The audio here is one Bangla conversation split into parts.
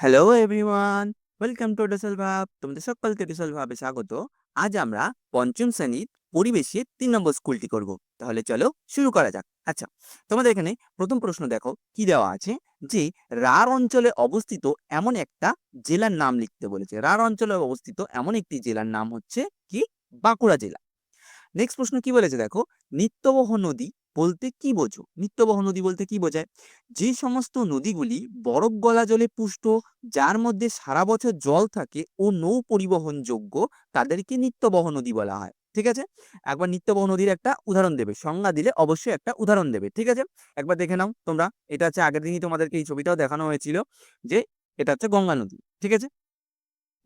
হ্যালো এভরিওয়ান, ওয়েলকাম টু ডিসেল ভাব। তোমাদের সকলকে ডিসেল ভাবে স্বাগত। আজ আমরা পঞ্চম শ্রেণির পরিবেশে তিন নম্বর স্কুলটি করব। তাহলে চলো শুরু করা যাক। আচ্ছা তোমাদের এখানে প্রথম প্রশ্ন দেখো। কি দেওয়া আছে? যে রার অঞ্চলে অবস্থিত এমন একটা জেলার নাম লিখতে বলেছে। রার অঞ্চলে অবস্থিত এমন একটি জেলার নাম হচ্ছে কি? বাঁকুড়া জেলা। নেক্সট প্রশ্ন কি বলেছে দেখো? নিত্যবহ নদী বলতে কি বোঝো? নিত্যবহ নদী বলতে কি বোঝায়? যে সমস্ত নদীগুলি বরফ গলা জলে পুষ্ট, যার মধ্যে সারা বছর জল থাকে ও নৌ পরিবহন যোগ্য তাদেরকে নিত্যবহ নদী বলা হয়। ঠিক আছে? একবার নিত্যবহ নদীর একটা উদাহরণ দেবে। সংজ্ঞা দিলে অবশ্যই একটা উদাহরণ দেবে। ঠিক আছে? একবার দেখে নাও তোমরা। এটা হচ্ছে আগের দিনই তোমাদেরকে এই ছবিটাও দেখানো হয়েছিল যে এটা হচ্ছে গঙ্গা নদী। ঠিক আছে?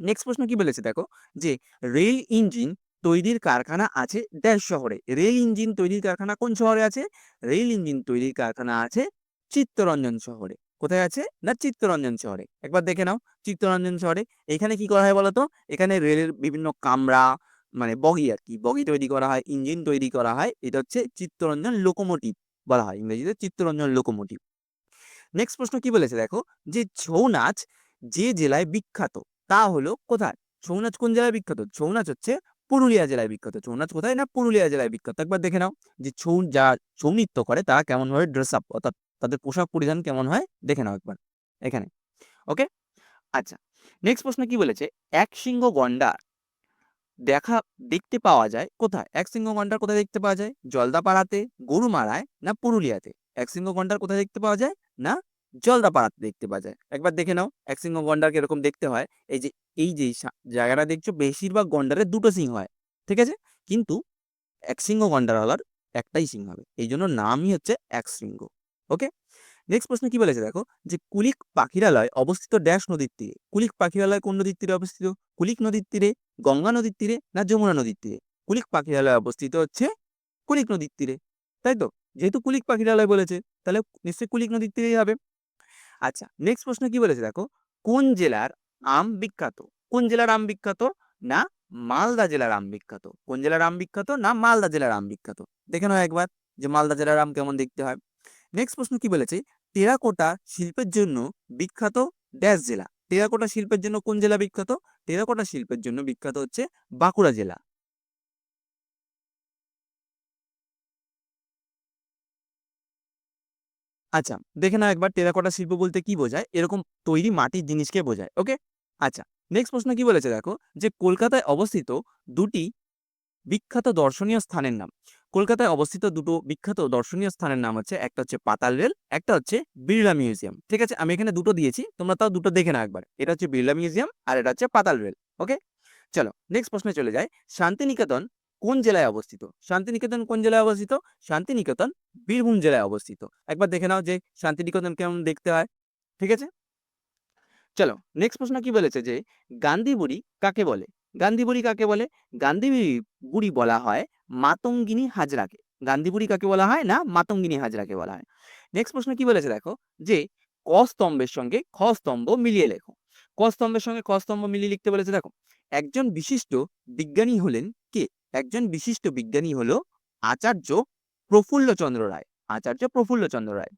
নেক্সট প্রশ্ন কি বলেছে দেখো? যে রেল ইঞ্জিন তৈরির কারখানা আছে ড্যাশ শহরে। রেল ইঞ্জিন তৈরির কারখানা কোন শহরে আছে? রেল ইঞ্জিন তৈরির কারখানা আছে চিত্তরঞ্জন শহরে। কোথায় আছে? না চিত্তরঞ্জন শহরে। একবার দেখে নাও, চিত্তরঞ্জন শহরে। এখানে কি করা হয় বলতো? এখানে রেলের বিভিন্ন কামরা মানে বগি আর কি, বগি তৈরি করা হয়, ইঞ্জিন তৈরি করা হয়। এটা হচ্ছে চিত্তরঞ্জন লোকোমোটিভ বলা হয়, ইংরেজিতে চিত্তরঞ্জন লোকোমোটিভ। নেক্সট প্রশ্ন কি বলেছে দেখো? যে ছৌ নাচ যে জেলায় বিখ্যাত, তা হলো কোথায়? ছৌ নাচ কোন জেলায় বিখ্যাত? ছৌ নাচ হচ্ছে পুরুলিয়া জেলায় বিখ্যাত। ছৌ নাচ কোথায় না পুরুলিয়া জেলায় বিখ্যাত? একবার দেখে নাও যে ছৌ যা ছৌ নৃত্য করে তারা কেমন ভাবে ড্রেস আপ অর্থাৎ তাদের পোশাক পরিধান কেমন হয় দেখে নাও একবার, এখানে। ওকে আচ্ছা নেক্সট প্রশ্ন কি বলেছে? এক সিংহ গন্ডার দেখা, দেখতে পাওয়া যায় কোথায়? এক সিংহ গন্ডার কোথায় দেখতে পাওয়া যায়? জলদাপাড়াতে, গরুমারায় না পুরুলিয়াতে? এক সিংহ গন্ডার কোথায় দেখতে পাওয়া যায় না জলদাপাড়াতে দেখতে পাওয়া যায়। একবার দেখে নাও, এক সিংহ গন্ডার কীরকম দেখতে হয়। এই যে এই যে জায়গাটা দেখছ, বেশিরভাগ গন্ডারের দুটো সিং হয়, ঠিক আছে? কিন্তু এক সিংহ গন্ডারওয়ালার একটাই সিং হবে। এই জন্য নামই হচ্ছে এক সিংহ, ওকে? নেক্সট প্রশ্ন কি বলেছে দেখো? যে কুলিক পাখিরালয় অবস্থিত ড্যাশ নদীর তীরে। কুলিক পাখিরালয় কোন নদীর তীরে অবস্থিত? কুলিক নদীর তীরে, গঙ্গা নদীর তীরে না যমুনা নদীর তীরে? কুলিক পাখিরালয় অবস্থিত হচ্ছে কুলিক নদীর তীরে, তাই তো? যেহেতু কুলিক পাখিরালয় বলেছে, তাহলে নিশ্চয়ই কুলিক নদীর তীরেই হবে। আচ্ছা নেক্সট প্রশ্ন কি বলেছে দেখো? কোন জেলার আম বিখ্যাত? কোন জেলার আম বিখ্যাত? না, মালদা জেলার আম বিখ্যাত। কোন জেলার আম বিখ্যাত? না, মালদা জেলার আম বিখ্যাত। দেখে নাও একবার যে মালদা জেলার আম কেমন দেখতে হয়। নেক্সট প্রশ্ন কি বলেছে? টেরাকোটা শিল্পের জন্য বিখ্যাত ড্যাশ জেলা। টেরাকোটা শিল্পের জন্য কোন জেলা বিখ্যাত? টেরাকোটা শিল্পের জন্য বিখ্যাত হচ্ছে বাঁকুড়া জেলা। আচ্ছা দেখে নাও একবার টেরাকোটা শিল্প বলতে কি বোঝায়? এরকম তৈরি মাটির জিনিসকে বোঝায়, ওকে? আচ্ছা নেক্সট প্রশ্ন কি বলেছে দেখো? যে কলকাতায় অবস্থিত দুটি বিখ্যাত দর্শনীয় স্থানের নাম। কলকাতায় অবস্থিত দুটো বিখ্যাত দর্শনীয় স্থানের নাম হচ্ছে, একটা হচ্ছে পাতাল রেল, একটা হচ্ছে বিড়লা মিউজিয়াম। ঠিক আছে, আমি এখানে দুটো দিয়েছি, তোমরা তাও দুটো দেখে নাও একবার। এটা হচ্ছে বিড়লা মিউজিয়াম আর এটা হচ্ছে পাতাল রেল, ওকে? চলো নেক্সট প্রশ্নে চলে যায় শান্তিনিকেতন কোন জেলায় অবস্থিত? শান্তিনিকেতন কোন জেলায় অবস্থিত? শান্তিনিকেতন বীরভূম জেলায় অবস্থিত। একবার দেখে নাও যে শান্তিনিকেতন কেমন দেখতে হয়, ঠিক আছে? চলো নেক্সট প্রশ্ন কি বলেছে যে গান্ধী বুড়ি কাকে বলে? গান্ধী বুড়ি কাকে বলে? গান্ধী বুড়ি বলা হয় মাতঙ্গিনী হাজরাকে। গান্ধী বুড়ি কাকে বলা হয় না মাতঙ্গিনী হাজরাকে বলা হয়? নেক্সট প্রশ্ন কি বলেছে দেখো যে ক স্তম্ভের সঙ্গে খ স্তম্ভ মিলিয়ে লেখো। ক স্তম্ভের সঙ্গে খ স্তম্ভ মিলিয়ে লিখতে বলেছে দেখো, একজন বিশিষ্ট বিজ্ঞানী হলেন কে একজন বিশিষ্ট বিজ্ঞানী হলো আচার্য প্রফুল্লচন্দ্র রায়। আচার্য প্রফুল্লচন্দ্র রায়।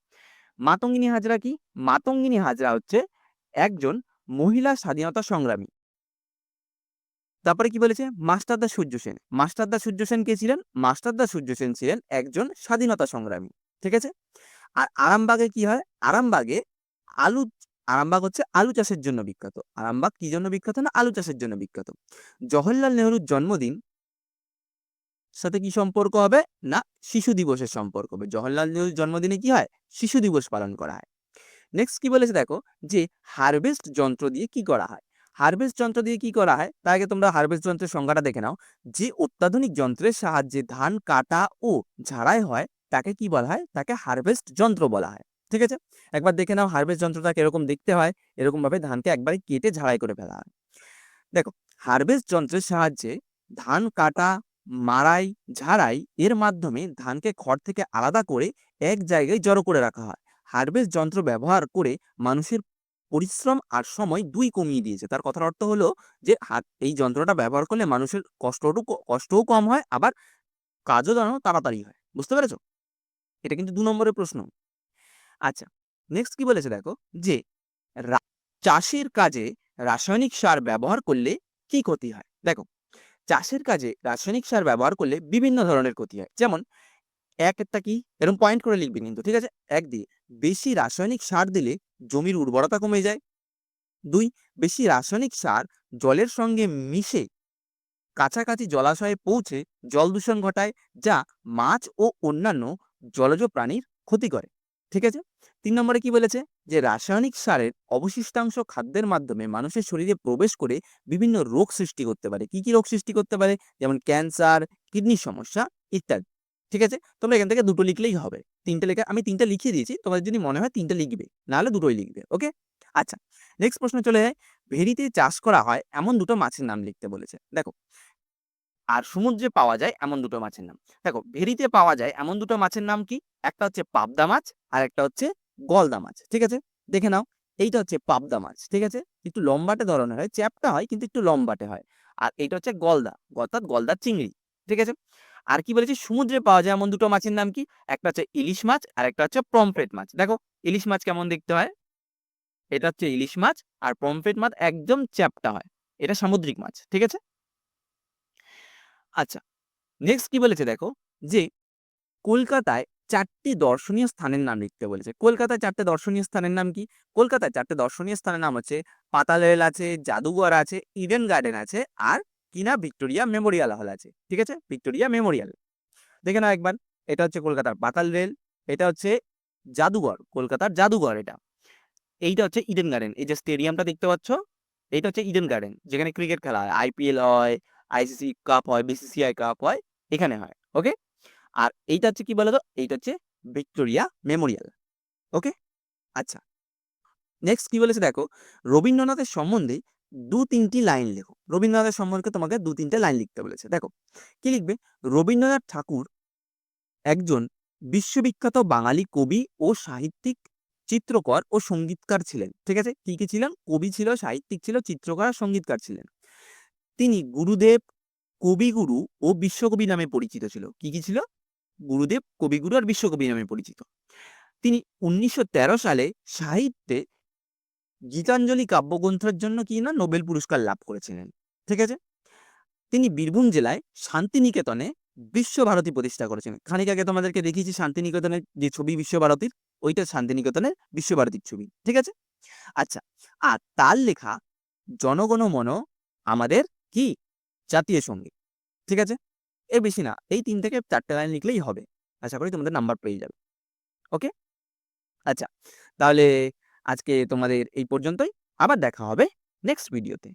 মাতঙ্গিনী হাজরা কি? মাতঙ্গিনী হাজরা হচ্ছে একজন মহিলা স্বাধীনতা সংগ্রামী। তারপরে কি বলেছে? মাস্টারদা সূর্য সেন। মাস্টারদা সূর্য সেন কে ছিলেন? মাস্টারদা সূর্য সেন ছিলেন একজন স্বাধীনতা সংগ্রামী। ঠিক আছে? আর আরামবাগে কি হয়? আরামবাগে আলু, আরামবাগ হচ্ছে আলু চাষের জন্য বিখ্যাত। আরামবাগ কি জন্য বিখ্যাত না? আলু চাষের জন্য বিখ্যাত। জওহরলাল নেহরুর জন্মদিন সাথে কি সম্পর্ক হবে? না, শিশু দিবসের সম্পর্ক হবে। জওহরলাল নেহরুর জন্মদিনে কি হয়? শিশু দিবস পালন করা হয়। নেক্সট কি বলেছে দেখো? যে হারভেস্ট যন্ত্র দিয়ে কি করা হয়? হারভেস্ট যন্ত্র দিয়ে কি করা হয়? তার আগে তোমরা হারভেস্ট যন্ত্রের সংজ্ঞাটা দেখে নাও। যে অত্যাধুনিক যন্ত্রের সাহায্যে ধান, কাটা ও ঝাড়াই হয়, তাকে কি বলা হয়? তাকে হারভেস্ট যন্ত্র বলা হয়। ঠিক আছে? একবার দেখে নাও হারভেস্ট যন্ত্রটা কীরকম দেখতে হয়। এরকম ভাবে ধানকে একবারে কেটে ঝাড়াই করে ফেলা হয়। দেখো হারভেস্ট যন্ত্রের সাহায্যে ধান, কাটা মাড়াই, ঝাড়াই এর মাধ্যমে ধানকে খড় থেকে আলাদা করে এক জায়গায় জড়ো করে রাখা হয়। হারভেস্ট যন্ত্র ব্যবহার করে মানুষের পরিশ্রম আর সময় দুই কমিয়ে দিয়েছে। তার কথার অর্থ হলো যে হাত এই যন্ত্রটা ব্যবহার করলে মানুষের কষ্টটু কষ্টও কম হয়, আবার কাজও যেন তাড়াতাড়ি হয়। বুঝতে পেরেছ? এটা কিন্তু দু নম্বরের প্রশ্ন। আচ্ছা নেক্সট কি বলেছে দেখো? যে চাষের কাজে রাসায়নিক সার ব্যবহার করলে কি ক্ষতি হয়? দেখো চাষের কাজে রাসায়নিক সার ব্যবহার করলে বিভিন্ন ধরনের ক্ষতি হয়। যেমন, এক একটা কি? এরকম পয়েন্ট করে লিখবি কিন্তু, ঠিক আছে? এক দিয়ে, বেশি রাসায়নিক সার দিলে জমির উর্বরতা কমে যায়। দুই, বেশি রাসায়নিক সার জলের সঙ্গে মিশে কাছাকাছি জলাশয়ে পৌঁছে জল দূষণ ঘটায়, যা মাছ ও অন্যান্য জলজ প্রাণীর ক্ষতি করে, ঠিক আছে? তিন নম্বরে কি বলেছে? যে রাসায়নিক সারের অবশিষ্টাংশ খাদ্যের মাধ্যমে মানুষের শরীরে প্রবেশ করে বিভিন্ন রোগ সৃষ্টি করতে পারে। কি কি রোগ সৃষ্টি করতে পারে? যেমন ক্যান্সার, কিডনির সমস্যা ইত্যাদি। ঠিক আছে? তোমরা এখান থেকে দুটো লিখলেই হবে। তিনটে লেখা, আমি তিনটা লিখিয়ে দিয়েছি। তোমাদের যদি মনে হয় তিনটে লিখবে, নাহলে দুটোই লিখবে, ওকে? আচ্ছা নেক্সট প্রশ্ন চলে যায়। ভেরিতে চাষ করা হয় এমন দুটো মাছের নাম লিখতে বলেছে। দেখো, আর সমুদ্রে পাওয়া যায় এমন দুটো মাছের নাম। দেখো ভেরিতে পাওয়া যায় এমন দুটো মাছের নাম কি? একটা হচ্ছে পাবদা মাছ আর একটা হচ্ছে গলদা মাছ, ঠিক আছে? দেখে নাও, এইটা হচ্ছে পাবদা মাছ, ঠিক আছে? একটু লম্বাটে ধরনের হয়, চ্যাপটা হয়, কিন্তু একটু লম্বাটে হয়। আর এইটা হচ্ছে গলদা, অর্থাৎ গলদার চিংড়ি, ঠিক আছে? আর কি বলেছি? সমুদ্রে পাওয়া যায় এমন দুটো মাছের নাম কি? একটা হচ্ছে ইলিশ মাছ, আর একটা হচ্ছে পমফ্রেট মাছ। দেখো, ইলিশ মাছ কেমন দেখতে হয়? এটা হচ্ছে ইলিশ মাছ, আর পমফ্রেট মাছ একদম চ্যাপটা হয়। এটা সামুদ্রিক মাছ, ঠিক আছে? আচ্ছা নেক্সট কি বলেছে দেখো? যে কলকাতায় চারটি দর্শনীয় স্থানের নাম লিখতে বলেছে। কলকাতায় চারটে দর্শনীয় স্থানের নাম কি? কলকাতায় চারটে দর্শনীয় স্থানের নাম হচ্ছে পাতাল রেল আছে, জাদুঘর আছে, ইডেন গার্ডেন আছে আর কিনা ভিক্টোরিয়া মেমোরিয়াল হল আছে। ঠিক আছে? Victoria Memorial. দেখে নাও একবার। এটা হচ্ছে কলকাতার পাতাল রেল, এটা হচ্ছে জাদুঘর, কলকাতার জাদুঘর এটা। এইটা হচ্ছে ইডেন গার্ডেন। এই যে স্টেডিয়ামটা দেখতে পাচ্ছ, এইটা হচ্ছে ইডেন গার্ডেন, যেখানে ক্রিকেট খেলা হয়। আইপিএল হয় আইসিসি কাপ হয় বিসিসিআই কাপ হয়, এখানে হয়। ওকে? আর এইটা হচ্ছে কি বলতো? এইটা হচ্ছে ভিক্টোরিয়া মেমোরিয়াল। ওকে? আচ্ছা। নেক্সট কি বলেছে দেখো? রবীন্দ্রনাথের সম্বন্ধে দু তিনটি লাইন লেখো। রবীন্দ্রনাথের সম্পর্কে তোমাকে দু তিনটে লাইন লিখতে বলেছে। দেখো, কি লিখবে? রবীন্দ্রনাথ ঠাকুর একজন বিশ্ববিখ্যাত বাঙালি কবি ও সাহিত্যিক, চিত্রকর ও সঙ্গীতকার ছিলেন। ঠিক আছে? কি কি ছিলেন? কবি ছিল, সাহিত্যিক ছিল, চিত্রকর আর সঙ্গীতকার ছিলেন। তিনি গুরুদেব, কবিগুরু ও বিশ্বকবি নামে পরিচিত ছিল। কি কি ছিল? গুরুদেব কবিগুরু আর বিশ্বকবি নামে পরিচিত। তিনি উনিশশো তেরো সালে সাহিত্যে গীতাঞ্জলি কাব্যগ্রন্থের জন্য কি না নোবেল পুরস্কার লাভ করেছিলেন, ঠিক আছে? তিনি বীরভূম জেলায় শান্তিনিকেতনে বিশ্বভারতী প্রতিষ্ঠা করেছেন খানিক আগে তোমাদেরকে দেখিয়েছি শান্তিনিকেতনের যে ছবি বিশ্বভারতীর, ওইটা শান্তিনিকেতনের বিশ্বভারতীর ছবি, ঠিক আছে? আচ্ছা আর তার লেখা জনগণ মন আমাদের কি? জাতীয় সংগীত, ঠিক আছে? এর বেশি না। এই তিন থেকে চারটে লাইন লিখলেই হবে। আশা করি তোমাদের নাম্বার পেয়ে যাবে। ওকে আচ্ছা তাহলে আজকে তোমাদের এই পর্যন্তই। আবার দেখা হবে নেক্সট ভিডিওতে